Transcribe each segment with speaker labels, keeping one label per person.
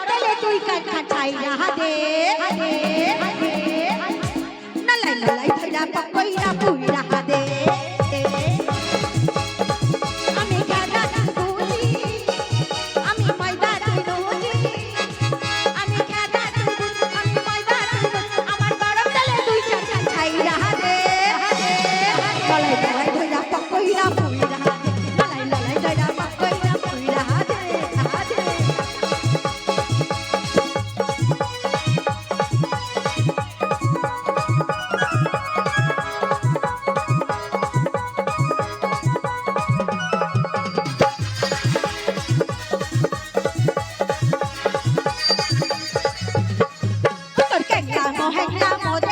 Speaker 1: তেলে তুই কাঠা রাহা দে নালাই নালাই ধইরা পকইরা পুই রাহা দে 大不大？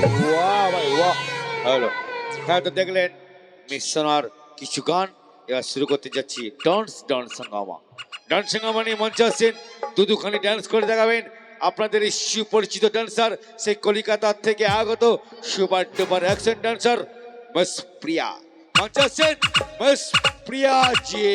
Speaker 2: ওয়াহ ভাই ওয়াহ হ্যালো হ্যাঁ তো দেখলেন মিশনার কিছু গান, এবার শুরু করতে যাচ্ছি ডান্স ডান্স হাঙ্গামা ডান্স হাঙ্গামা নিয়ে মঞ্চে আসছেন, দুদুখানি ডান্স করে দেখাবেন আপনাদের এই সুপরিচিত ডান্সার সেই কলিকাতার থেকে আগত super duper action dancer boss Priya মঞ্চে আসছেন বস প্রিয়া জি।